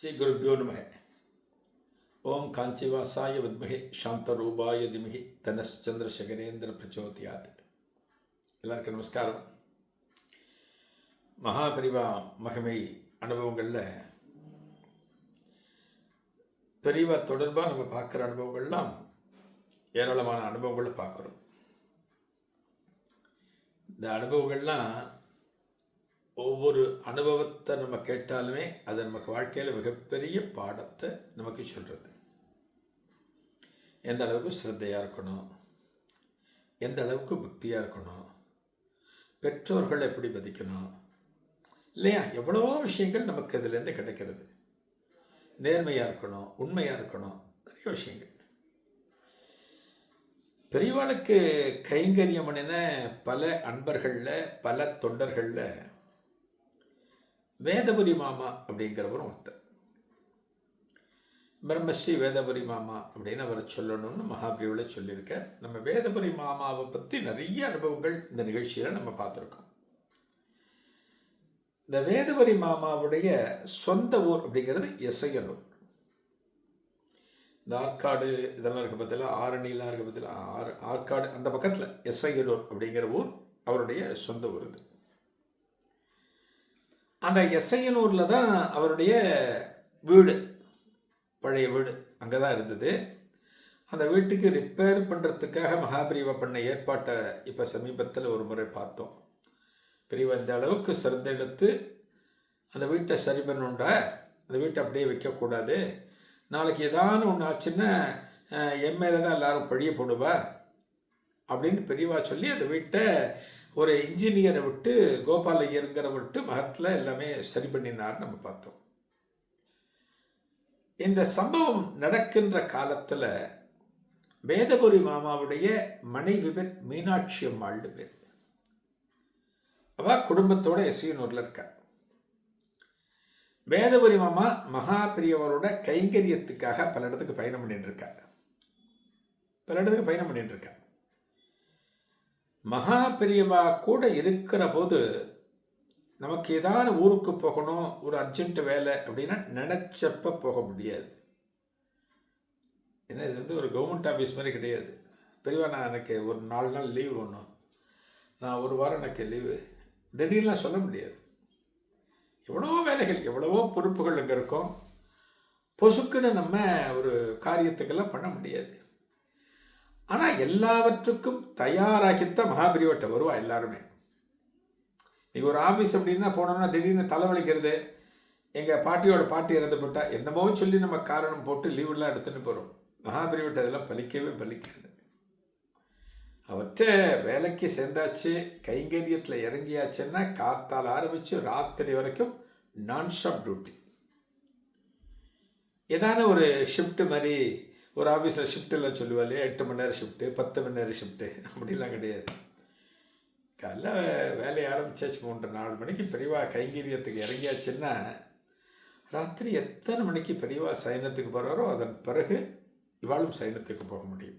ஸ்ரீ குருப்பியோ நமக. ஓம் காஞ்சிவாசாய வித்மகே சாந்தரூபாய திமகி தனச்சந்திரசேகரேந்திர பிரச்சோதியாத். எல்லாருக்கும் நமஸ்காரம். மகாபரிவா மகிமை அனுபவங்களில் பெரியவா தொடர்பாக நம்ம பார்க்குற அனுபவங்கள்லாம் ஏராளமான அனுபவங்களை பார்க்குறோம். இந்த அனுபவங்கள்லாம் ஒவ்வொரு அனுபவத்தை நம்ம கேட்டாலுமே அது நமக்கு வாழ்க்கையில் மிகப்பெரிய பாடத்தை நமக்கு சொல்கிறது எந்த அளவுக்கு ஸ்ரத்தையாக இருக்கணும்? எந்த அளவுக்கு பக்தியாக இருக்கணும்? பெற்றோர்கள் எப்படி மதிக்கணும் இல்லையா? எவ்வளவோ விஷயங்கள் நமக்கு இதுலேருந்து கிடைக்கிறது. நேர்மையாக இருக்கணும் உண்மையாக இருக்கணும் நிறைய விஷயங்கள். பெரியவாளுக்கு கைங்கரியம் பண்ணின பல அன்பர்களில் பல தொண்டர்களில் வேதபுரி மாமா அப்படிங்கிறவரும் ஒருத்தர். பிரம்மஸ்ரீ வேதபுரி மாமா அப்படின்னு அவரை சொல்லணும்னு மகாபிரிவில் சொல்லியிருக்க நம்ம வேதபுரி மாமாவை பற்றி நிறைய அனுபவங்கள் இந்த நிகழ்ச்சியில் நம்ம பார்த்துருக்கோம். இந்த வேதபுரி மாமாவுடைய சொந்த ஊர் அப்படிங்கிறது எசையனூர். இந்த ஆற்காடு இதெல்லாம் இருக்க பற்றில ஆரணிலாம் இருக்க பற்றில ஆறு ஆற்காடு அந்த பக்கத்தில் எசையனூர் அப்படிங்கிற ஊர் அவருடைய சொந்த ஊர் இது. அந்த எஸ்ஐயனூரில் தான் அவருடைய வீடு பழைய வீடு அங்கே தான் இருந்தது. அந்த வீட்டுக்கு ரிப்பேர் பண்ணுறதுக்காக மகாபிரிவா பண்ண ஏற்பாட்டை இப்போ சமீபத்தில் ஒரு முறை பார்த்தோம். பிரிவா இந்த அளவுக்கு சிறந்தெடுத்து அந்த வீட்டை சரி பண்ணுண்டா? அந்த வீட்டை அப்படியே வைக்கக்கூடாது. நாளைக்கு ஏதான ஒன்று ஆச்சுன்னா என் மேலே தான் எல்லாரும் பழிய போடுவா? அப்படின்னு பெரியவா சொல்லி அந்த வீட்டை ஒரு இன்ஜினியரை விட்டு கோபால் ஐயருங்கிற விட்டு மகத்தில் எல்லாமே சரி பண்ணினார் நம்ம பார்த்தோம். இந்த சம்பவம் நடக்கின்ற காலத்தில் வேதபுரி மாமாவுடைய மனைவி பேர் மீனாட்சி அம்மாள்னு பேர். அவ குடும்பத்தோட எசையனூரில் இருக்கா. வேதபுரி மாமா மகா பெரியவரோட கைங்கரியத்துக்காக பல இடத்துக்கு பயணம் பண்ணிட்டு இருக்காரு. பல இடத்துக்கு பயணம் பண்ணிட்டு இருக்காரு. மகா பெரியவா கூட இருக்கிற போது நமக்கு ஏதாவது ஊருக்கு போகணும் ஒரு அர்ஜென்ட் வேலை அப்படின்னா நினச்சப்ப போக முடியாது. ஏன்னா இது வந்து ஒரு கவர்மெண்ட் ஆஃபீஸ் மாதிரி கிடையாது. பெரியவா நான் எனக்கு ஒரு நாலு நாள் லீவ் ஒன்றும் நான் ஒரு வாரம் எனக்கு லீவு திடீர்லாம் சொல்ல முடியாது. எவ்வளவோ வேலைகள் எவ்வளவோ பொறுப்புகள் அங்கே இருக்கும். பொசுக்குன்னு நம்ம ஒரு காரியத்துக்கெல்லாம் பண்ண முடியாது. ஆனால் எல்லாவற்றுக்கும் தயாராகித்தான் மகாபிரிவட்ட வருவா எல்லாருமே. நீங்கள் ஒரு ஆஃபீஸ் அப்படின்னா போனோம்னா திடீர்னு தலைவலிக்கிறது எங்கள் பாட்டியோட பாட்டி இறந்து போட்டால் என்னமோ சொல்லி நம்ம காரணம் போட்டு லீவுலாம் எடுத்துன்னு போகிறோம் மகாபிரிவட்ட இதெல்லாம் பலிக்கவே பலிக்காது. அவற்றை வேலைக்கு சேர்ந்தாச்சு கைங்கரியத்தில் இறங்கியாச்சுன்னா காத்தால் ஆரம்பித்து ராத்திரி வரைக்கும் நான் ஸ்டாப் டியூட்டி ஏதான ஒரு ஷிஃப்ட் மாதிரி ஒரு ஆஃபீஸில் ஷிஃப்ட்டெல்லாம் சொல்லுவா இல்லையா? எட்டு மணி நேரம் ஷிஃப்ட்டு பத்து மணி நேரம் ஷிஃப்ட்டு அப்படிலாம் கிடையாது. காலைல வேலையை ஆரம்பிச்சாச்சு மூன்று நாலு மணிக்கு பெரியவா கைங்கரியத்துக்கு இறங்கியாச்சுன்னா ராத்திரி எத்தனை மணிக்கு பெரியவா சைனத்துக்கு போகிறாரோ அதன் பிறகு இவாளும் சைனத்துக்கு போக முடியும்.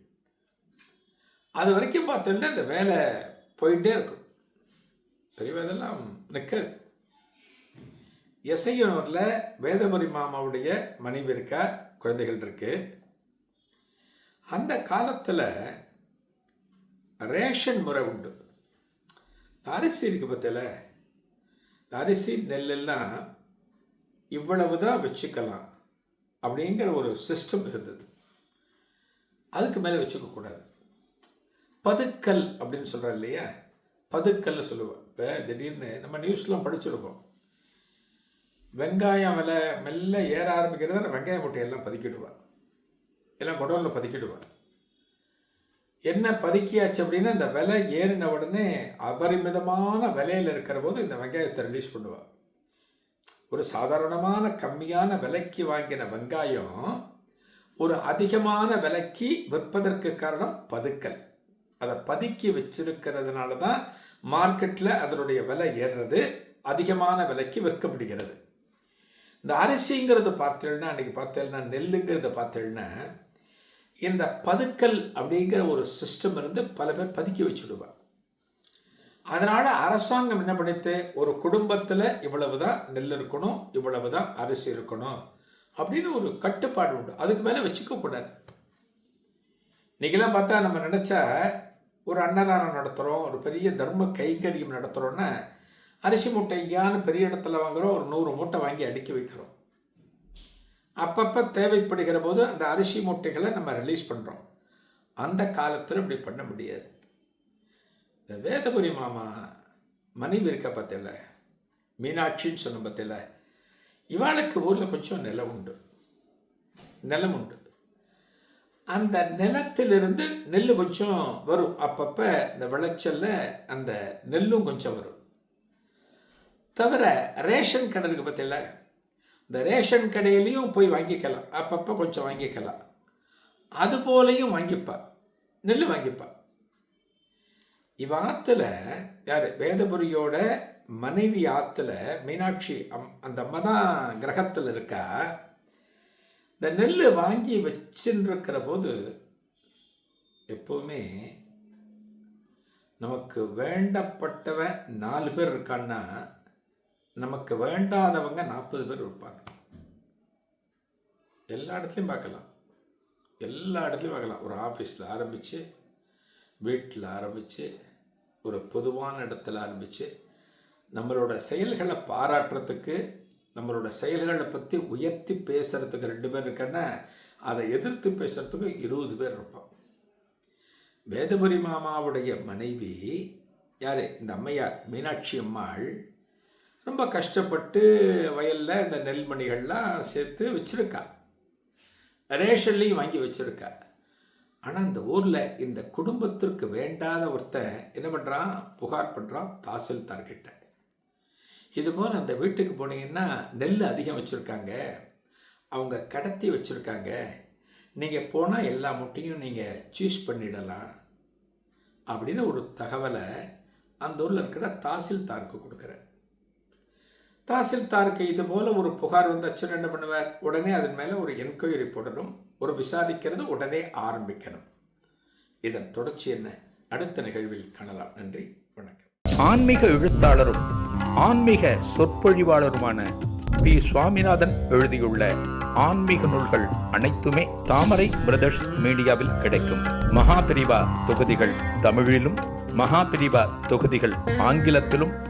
அது வரைக்கும் பார்த்தோன்னா இந்த வேலை போயிட்டே இருக்கும். பெரியவா இதெல்லாம் நிற்காது எசையனூரில் வேதபுரி மாமாவுடைய மனைவி இருக்கா? குழந்தைகள் இருக்குது அந்த காலத்தில் ரேஷன் முறை உண்டு. அரிசி இருக்கு பார்த்தல அரிசி நெல்லெல்லாம் இவ்வளவு தான் வச்சுக்கலாம் அப்படிங்கிற ஒரு சிஸ்டம் இருந்தது. அதுக்கு மேலே வச்சுக்கக்கூடாது பதுக்கல் அப்படின்னு சொல்கிறோம் இல்லையா? பதுக்கல்னு சொல்லுவோம். இப்போ திடீர்னு நம்ம நியூஸ்லாம் படிச்சிருக்கோம். வெங்காயம் விலை மெல்ல ஏற ஆரம்பிக்கிறது வெங்காய முட்டையெல்லாம் பதுக்கிடுவா. எல்லாம் குடோனில் பதுக்கிடுவார் என்ன பதுக்கியாச்சு அப்படின்னா இந்த விலை ஏறின உடனே அபரிமிதமான விலையில் இருக்கிற போது இந்த வெங்காயத்தை ரிலீஸ் பண்ணுவார் ஒரு சாதாரணமான கம்மியான விலைக்கு வாங்கின வெங்காயம் ஒரு அதிகமான விலைக்கு விற்பதற்கு காரணம் பதுக்கல். அதை பதுக்கி வச்சிருக்கிறதுனால தான் மார்க்கெட்டில் அதனுடைய விலை ஏறுறது அதிகமான விலைக்கு விற்கப்படுகிறது. இந்த அரிசிங்கிறது பார்த்தேன்னா அன்றைக்கி பார்த்தேன்னா நெல்லுங்கிறத பார்த்தீங்கன்னா இந்த பதுக்கல் அப்படிங்கிற ஒரு சிஸ்டம் இருந்து பல பேர் பதுக்கி வச்சுடுவார் அதனால் அரசாங்கம் என்ன பண்ணித்து ஒரு குடும்பத்தில் இவ்வளவு தான் நெல் இருக்கணும் இவ்வளவு தான் அரிசி இருக்கணும் அப்படின்னு ஒரு கட்டுப்பாடு உண்டு. அதுக்கு மேலே வச்சுக்க கூடாது. பார்த்தா நம்ம நினச்சா ஒரு அன்னதானம் நடத்துகிறோம் ஒரு பெரிய தர்ம கைங்கரியம் நடத்துகிறோன்னா அரிசி மூட்டை எங்கேயானு பெரிய இடத்துல வாங்குகிறோம் ஒரு நூறு மூட்டை வாங்கி அடுக்கி வைக்கிறோம். அப்பப்போ தேவைப்படுகிற போது அந்த அரிசி மூட்டைகளை நம்ம ரிலீஸ் பண்ணுறோம் அந்த காலத்தில் இப்படி பண்ண முடியாது. இந்த வேதபுரி மாமா மனைவி இருக்க பார்த்தில மீனாட்சின்னு சொன்ன பார்த்தில இவாளுக்கு ஊரில் கொஞ்சம் நிலம் உண்டு. நிலம் உண்டு. அந்த நிலத்திலிருந்து நெல் கொஞ்சம் வரும். அப்பப்போ இந்த விளைச்சலில் அந்த நெல்லும் கொஞ்சம் வரும். தவிர ரேஷன் கடை இருக்கு பார்த்தீங்களா இந்த ரேஷன் கடையிலையும் போய் வாங்கிக்கலாம். அப்பப்போ கொஞ்சம் வாங்கிக்கலாம். அது போலையும் வாங்கிப்பா நெல் வாங்கிப்பா இவ ஆற்றுல யார்? வேதபுரியோட மனைவி ஆற்றுல மீனாட்சி அம் அந்த அம்மா தான் கிரகத்தில் இருக்கா? இந்த நெல் வாங்கி வச்சுருக்கிற போது எப்போவுமே நமக்கு வேண்டப்பட்டவன் நாலு பேர் இருக்கான்னா நமக்கு வேண்டாதவங்க நாற்பது பேர் இருப்பாங்க. எல்லா இடத்துலையும் பார்க்கலாம். எல்லா இடத்துலையும் பார்க்கலாம். ஒரு ஆஃபீஸில் ஆரம்பித்து வீட்டில் ஆரம்பித்து ஒரு பொதுவான இடத்துல ஆரம்பித்து நம்மளோட செயல்களை பாராட்டுறதுக்கு நம்மளோட செயல்களை பற்றி உயர்த்தி பேசுகிறதுக்கு ரெண்டு பேர் இருக்கன்னா அதை எதிர்த்து பேசுகிறதுக்கு இருபது பேர் இருப்பான் வேதபுரி மாமாவுடைய மனைவி யார்? இந்த அம்மையார் மீனாட்சி அம்மாள் ரொம்ப கஷ்டப்பட்டு வயலில் இந்த நெல்மணிகள்லாம் சேர்த்து வச்சுருக்கா. ரேஷன்லேயும் வாங்கி வச்சுருக்கா. ஆனால் இந்த ஊரில் இந்த குடும்பத்திற்கு வேண்டாத ஒருத்தன் என்ன பண்ணுறான் புகார் பண்ணுறான் தாசில்தார்கிட்ட. இதுபோல் அந்த வீட்டுக்கு போனீங்கன்னா நெல் அதிகம் வச்சுருக்காங்க. அவங்க கடத்தி வச்சுருக்காங்க. நீங்கள் போனால் எல்லா முட்டையும் நீங்கள் சூஸ் பண்ணிடலாம் அப்படின்னு ஒரு தகவலை அந்த ஊரில் இருக்கிற தாசில்தாருக்கு கொடுக்குறேன். தாசில்தாருக்கு இது போல ஒரு புகார் வந்துச்சுன்னு என்ன பண்ணுவார்? உடனே அதன் மேலே ஒரு என்கொயரி போடணும். ஒரு விசாரிக்கிறது உடனே ஆரம்பிக்கணும். இதன் தொடர்ச்சி என்ன? அடுத்த நிகழ்வில் காணலாம். நன்றி. வணக்கம். ஆன்மீக எழுத்தாளரும் ஆன்மீக சொற்பொழிவாளருமான பி. சுவாமிநாதன் எழுதியுள்ள ஆன்மீக நூல்கள் அனைத்துமே தாமரை பிரதர்ஸ் மீடியாவில் கிடைக்கும். மகாபிரிவா தொகுதிகள் தமிழிலும் மகாபிரிவா தொகுதிகள் ஆங்கிலத்திலும்